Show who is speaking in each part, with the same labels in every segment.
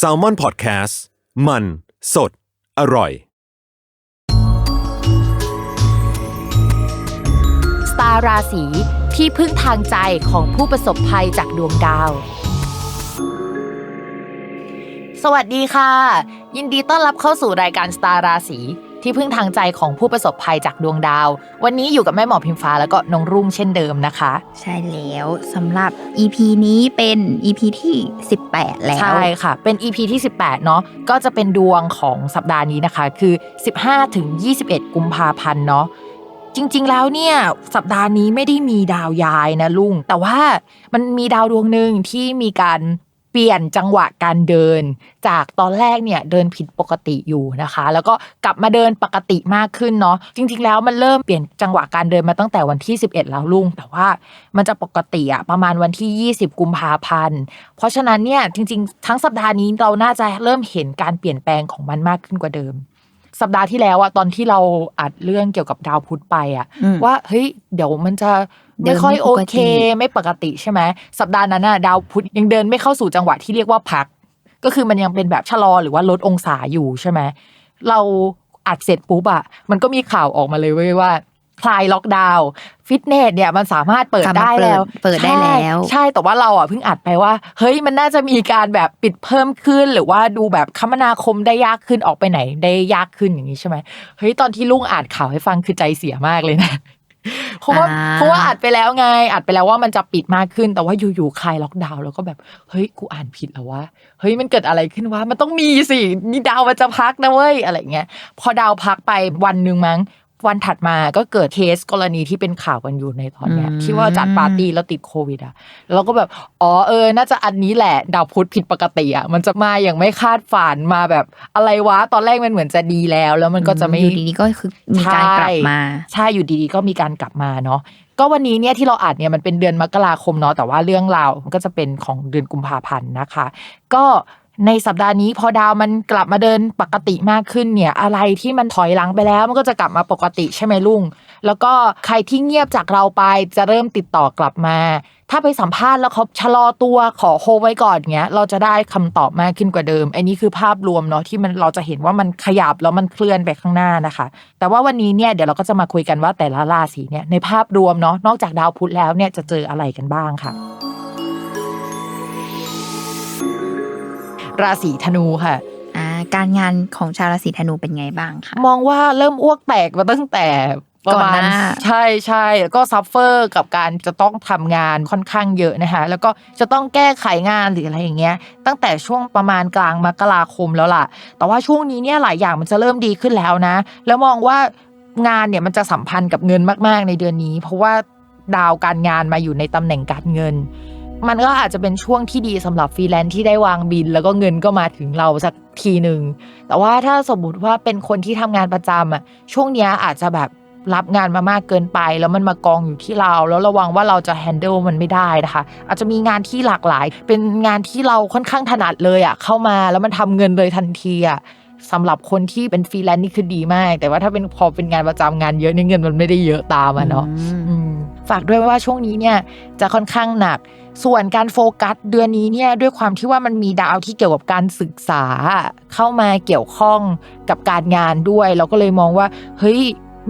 Speaker 1: s a l ม o n PODCAST มัน สด อร่อย
Speaker 2: สตาราศีที่พึ่งทางใจของผู้ประสบภัยจากดวงดาว สวัสดีค่ะ ยินดีต้อนรับเข้าสู่รายการสตาราศี ที่พึ่งทางใจของผู้ประสบภัยจากดวงดาว วันนี้อยู่กับแม่หมอพิมฟ้าแล้วก็น้องรุ่งเช่นเดิมนะคะ
Speaker 3: ใช่แล้วสำหรับ EP นี้เป็น EP ที่ 18 แล้ว
Speaker 2: ใช่ค่ะ เป็น EP ที่ 18 เนาะก็จะเป็นดวงของสัปดาห์นี้นะคะ คือ 15ถึง21 กุมภาพันธ์เนาะจริงๆ แล้วเนี่ยสัปดาห์นี้ไม่ได้มีดาวย้ายนะลุง แต่ว่ามันมีดาวดวงหนึ่งที่มีการเป ลี่ยนจังหวะการเดิน จากตอนแรกเนี่ยเดินผิดปกติอยู่นะคะ แล้วก็กลับมาเดินปกติมากขึ้นเนาะจริง ๆ แล้วมันเริ่มเปลี่ยนจังหวะการเดินมาตั้งแต่วันที่ 11 แล้วลุง แต่ว่ามันจะปกติอะประมาณวันที่ 20 กุมภาพันธ์เพราะฉะนั้นเนี่ยจริง ๆ ทั้งสัปดาห์นี้เราน่าจะเริ่มเห็นการเปลี่ยนแปลงของมันมากขึ้นกว่าเดิมสัปดาห์ที่แล้วอะตอนที่เราอัดเรื่องเกี่ยวกับดาวพุธไปอะ
Speaker 3: อืม
Speaker 2: ว่าเฮ้ยเดี๋ยวมันจะ ไม่ค่อย
Speaker 3: เดินไม่
Speaker 2: โอ
Speaker 3: ปกติ
Speaker 2: เค ไม่ปกติใช่ไหมสัปดาห์นั้นอะดาวพุธยังเดินไม่เข้าสู่จังหวะที่เรียกว่าพัก ก็คือมันยังเป็นแบบชะลอหรือว่าลดองศาอยู่ใช่ไหมเราอัดเสร็จปุ๊บอะมันก็มีข่าวออกมาเลยเว้ยว่าคลายล็อกดาวน์ฟิตเนสเนี่ยมันสามารถเปิด
Speaker 3: กลับมา
Speaker 2: ได้แล้ว
Speaker 3: เปิดได้แล้ว
Speaker 2: ใช่ใช่แต่ว่าเราอะเพิ่งอัดไปว่า เฮ้ยมันน่าจะมีการแบบปิดเพิ่มขึ้น หรือว่าดูแบบคมนาคมได้ยากขึ้นออกไปไหนได้ยากขึ้นอย่างนี้ใช่ไหมเฮ้ยตอนที่ลุงอ่านข่าวให้ฟังคือใจเสียมากเลยนะ เพราะว่า
Speaker 3: อ่า
Speaker 2: เพราะว่าอัดไปแล้วไง อัดไปแล้วว่ามันจะปิดมากขึ้น แต่ว่าอยู่ๆคลายล็อกดาวน์แล้วก็แบบ เฮ้ย กูอ่านผิดแล้ววะ เฮ้ย มันเกิดอะไรขึ้นวะ มันต้องมีสินี่ดาวมันจะพักนะเว้ย อะไรเงี้ย พอดาวพักไปวันหนึ่งมั้ง วันถัดมาก็เกิดเคสกรณีที่เป็นข่าวกันอยู่ในตอนเนี้ย
Speaker 3: อืม
Speaker 2: ที่ว่าจัดปาร์ตี้แล้วติดโควิดอะแล้วเราก็แบบอ๋อเออ น่าจะอันนี้แหละ ดาวพุธผิดปกติอะมันจะมาอย่างไม่คาดฝันมาแบบอะไรวะ ตอนแรกมันเหมือนจะดีแล้ว แล้วมันก็จะไม่
Speaker 3: อยู่ดีๆก็คือมีการกลับมา
Speaker 2: ใช่อยู่ดีๆก็มีการกลับมาเนาะก็วันนี้เนี่ยที่เราอัดเนี่ยมันเป็นเดือนมกราคมเนาะแต่ว่าเรื่องราวมันก็จะเป็นของเดือนกุมภาพันธ์นะคะ ก็ ในสัปดาห์นี้พอดาวมันกลับมาเดินปกติมากขึ้นเนี่ย อะไรที่มันถอยหลังไปแล้วมันก็จะกลับมาปกติใช่ไหมลุง แล้วก็ใครที่เงียบจากเราไปจะเริ่มติดต่อกลับมา ถ้าไปสัมภาษณ์แล้วเขาชะลอตัวขอโฮไว้ก่อนเงี้ย เราจะได้คำตอบมากขึ้นกว่าเดิม อันนี้คือภาพรวมเนาะที่มันเราจะเห็นว่ามันขยับแล้วมันเคลื่อนไปข้างหน้านะคะ แต่ว่าวันนี้เนี่ยเดี๋ยวเราก็จะมาคุยกันว่าแต่ละราศีเนี่ยในภาพรวมเนาะนอกจากดาวพุธแล้วเนี่ยจะเจออะไรกันบ้างค่ะ ราศีธนูค่ะ
Speaker 3: อ่าการงานของชาวราศีธนูเป็นไงบ้างคะ
Speaker 2: มองว่าเริ่มอ้วกแตกมาตั้งแต่ประมา
Speaker 3: ก่อนห
Speaker 2: ณ
Speaker 3: น้า
Speaker 2: ใช่ใช่แล้วก็ซัฟเฟอร์กับการจะต้องทำงานค่อนข้างเยอะนะคะ แล้วก็จะต้องแก้ไขงานหรืออะไรอย่างเงี้ย ตั้งแต่ช่วงประมาณกลางมกราคมแล้วล่ะ แต่ว่าช่วงนี้เนี่ยหลายอย่างมันจะเริ่มดีขึ้นแล้วนะ แล้วมองว่างานเนี่ยมันจะสัมพันธ์กับเงินมาก ๆ ในเดือนนี้ เพราะว่าดาวการงานมาอยู่ในตำแหน่งการเงิน มันก็อาจจะเป็นช่วงที่ดีสำหรับฟรีแลนซ์ที่ได้วางบิน แล้วก็เงินก็มาถึงเราสักทีหนึ่งแต่ว่าถ้าสมมติว่าเป็นคนที่ทำงานประจำอะช่วงเนี้ยอาจจะแบบรับงานมามากเกินไป แล้วมันมากองอยู่ที่เรา แล้วระวังว่าเราจะแฮนเดิลมันไม่ได้นะคะ อาจจะมีงานที่หลากหลาย เป็นงานที่เราค่อนข้างถนัดเลยอะเข้ามาแล้วมันทำเงินเลยทันทีอะสำหรับคนที่เป็นฟรีแลนซ์นี่คือดีมาก แต่ว่าถ้าเป็นพอเป็นงานประจำงานเยอะเนี่ยเงินมันไม่ได้เยอะตามอะเนาะ
Speaker 3: อืม
Speaker 2: อืมฝากด้วยว่าช่วงนี้เนี่ยจะค่อนข้างหนัก ส่วนการโฟกัสเดือนนี้เนี่ยด้วยความที่ว่ามันมีดาวที่เกี่ยวกับการศึกษา เข้ามาเกี่ยวข้องกับการงานด้วย เราก็เลยมองว่า เฮ้ย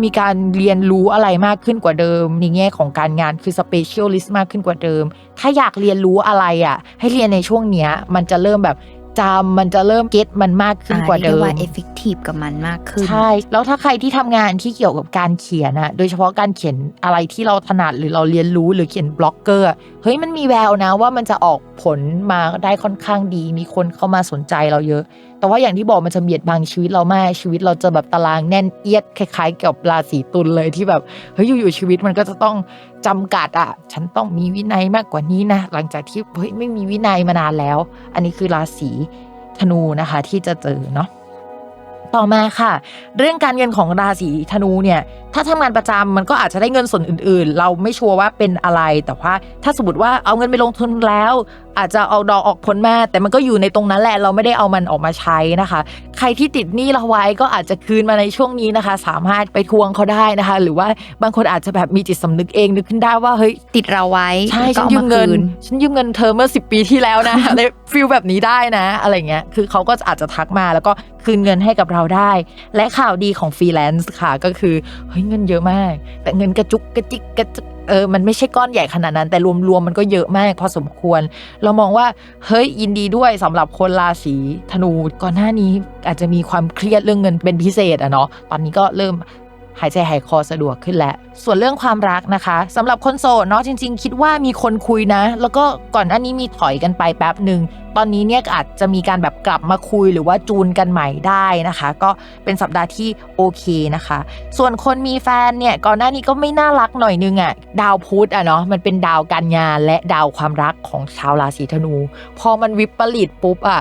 Speaker 2: มีการเรียนรู้อะไรมากขึ้นกว่าเดิมในแง่ของการงานคือสเปเชียลิสต์มากขึ้นกว่าเดิม ถ้าอยากเรียนรู้อะไรอะ ให้เรียนในช่วงเนี้ย มันจะเริ่มแบบ จำมันจะเริ่มเก็ตมันมากขึ้นกว่าเดิ
Speaker 3: รีย
Speaker 2: ม
Speaker 3: ว่า effective กับมันมากขึ้น
Speaker 2: ใช่ แล้วถ้าใครที่ทำงานที่เกี่ยวกับการเขียนอะโดยเฉพาะการเขียนอะไรที่เราถนัดหรือเราเรียนรู้หรือเขียนบล็อกเกอร์อะเฮ้ยมันมีแววนะว่ามันจะออกผลมาได้ค่อนข้างดี มีคนเข้ามาสนใจเราเยอะ แต่ว่าอย่างที่บอกมันจะเบียดบังชีวิตเรามากชีวิตเราจะแบบตารางแน่นเอียดคล้ายๆกับราศีตุลเลยที่แบบเฮ้ยอยู่ๆชีวิตมันก็จะต้องจำกัดอะฉันต้องมีวินัยมากกว่านี้นะหลังจากที่เฮ้ยไม่มีวินัยมานานแล้ว อันนี้คือราศีธนูนะคะที่จะเจอเนาะต่อมาค่ะ เรื่องการเงินของราศีธนูเนี่ยถ้าทำงานประจำมันก็อาจจะได้เงินส่วนอื่น ๆ เราไม่ชัวร์ว่าเป็นอะไร แต่ว่าถ้าสมมติว่าเอาเงินไปลงทุนแล้ว อาจจะเอาดอกออกผลมา แต่มันก็อยู่ในตรงนั้นแหละ เราไม่ได้เอามันออกมาใช้นะคะ ใครที่ติดหนี้เราไว้ก็อาจจะคืนมาในช่วงนี้นะคะ สามารถไปทวงเขาได้นะคะ หรือว่าบางคนอาจจะแบบมีจิตสำนึกเองนึกขึ้นได้ว่าเฮ้ย
Speaker 3: ติดเราไว้
Speaker 2: ใช่
Speaker 3: ก็
Speaker 2: ฉัน
Speaker 3: อา
Speaker 2: ยืมเงิน
Speaker 3: คื
Speaker 2: ฉันยืมเงินเธอเมื่อ 10 ปีที่แล้วนะอะไรฟิลแบบนี้ได้นะ อะไรเงี้ยคือเขาก็อาจจะทักมาแล้วก็คืนเงินให้กับเราได้ และข่าวดีของฟรีแลนซ์ค่ะก็คือเฮ้ยเงินเยอะมาก แต่เงินกระจุกกระจิกกระจุกเออมันไม่ใช่ก้อนใหญ่ขนาดนั้น แต่รวมๆมันก็เยอะมาก พอสมควร เรามองว่าเฮ้ยยินดีด้วยสำหรับคนราศีธนูก่อนหน้านี้อาจจะมีความเครียดเรื่องเงินเป็นพิเศษอะเนาะตอนนี้ก็เริ่มหายใจหายคอสะดวกขึ้นแล้ว ส่วนเรื่องความรักนะคะสำหรับคนโสดเนาะจริง ๆ คิดว่ามีคนคุยนะ แล้วก็ก่อนหน้านี้มีถอยกันไปแป๊บหนึ่ง ตอนนี้เนี่ยอาจจะมีการแบบกลับมาคุยหรือว่าจูนกันใหม่ได้นะคะ ก็เป็นสัปดาห์ที่โอเคนะคะ ส่วนคนมีแฟนเนี่ยก่อนหน้านี้ก็ไม่น่ารักหน่อยนึงอะ่ะดาวพุธอะเนาะมันเป็นดาวการงานและดาวความรักของชาวราศีธนู พอมันวิปริตปุ๊บอะ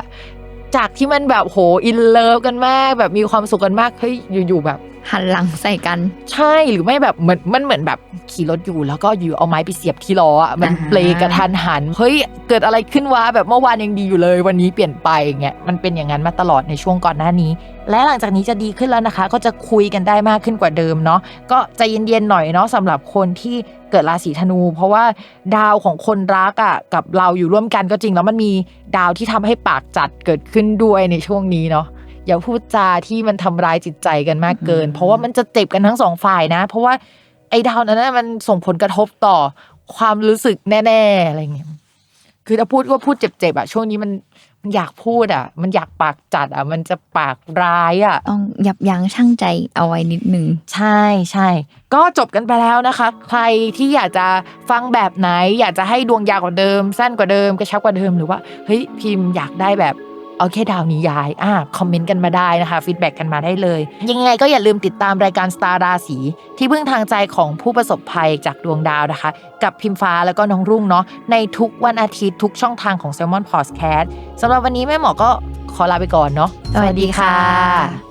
Speaker 2: จากที่มันแบบโหอินเลิฟกันมาก แบบมีความสุขกันมากเฮ้ยอยู่ๆแบบ
Speaker 3: หันหลังใส่กัน
Speaker 2: ใช่หรือไม่แบบเหมือนมันเหมือนแบบขี่รถอยู่ แล้วก็อยู่เอาไม้ไปเสียบที่ล้ออะมัน
Speaker 3: อ่า
Speaker 2: เปลกระทันหันเฮ้ยเกิดอะไรขึ้นวะแบบเมื่อวานยังดีอยู่เลย วันนี้เปลี่ยนไปอย่างเงี้ยมันเป็นอย่างนั้นมาตลอดในช่วงก่อนหน้านี้ และหลังจากนี้จะดีขึ้นแล้วนะคะ ก็จะคุยกันได้มากขึ้นกว่าเดิมเนาะก็ใจเย็นๆหน่อยเนาะสำหรับคนที่เกิดราศีธนู เพราะว่าดาวของคนรักอะกับเราอยู่ร่วมกันก็จริงแล้วมันมีดาวที่ทำให้ปากจัดเกิดขึ้นด้วยในช่วงนี้เนาะ อย่าพูดจาที่มันทำร้ายจิตใจกันมากเกิน
Speaker 3: อืม
Speaker 2: เพราะว่ามันจะเจ็บกันทั้งสองฝ่ายนะ เพราะว่าไอ้ดาวนั้นนะมันส่งผลกระทบต่อความรู้สึกแน่ ๆ อะไรเงี้ยคือถ้าพูดก็พูดเจ็บๆอะช่วงนี้มันมันอยากพูดอะมันอยากปากจัดอะมันจะปากร้ายอะ
Speaker 3: ต้องยับยั้งชั่งใจเอาไว้นิดนึง
Speaker 2: ใช่ใช่ก็จบกันไปแล้วนะคะ ใครที่อยากจะฟังแบบไหน อยากจะให้ดวงยาวกว่าเดิม สั้นกว่าเดิมกระชับกว่าเดิมหรือว่าเฮ้ยพิมพ์อยากได้แบบ เอาแค่ดาวนี้ย้ายอ่าคอมเมนต์กันมาได้นะคะฟีดแบ็กกันมาได้เลย ยังไงก็อย่าลืมติดตามรายการสตาร์ราศีที่พึ่งทางใจของผู้ประสบภัยจากดวงดาวนะคะ กับพิมฟ้าแล้วก็น้องรุ่งเนาะในทุกวันอาทิตย์ทุกช่องทางของ s ซ l m o n Podcast สำหรับวันนี้แม่หมอก็ขอลาไปก่อนเนาะ
Speaker 3: สวัสดีค่ะ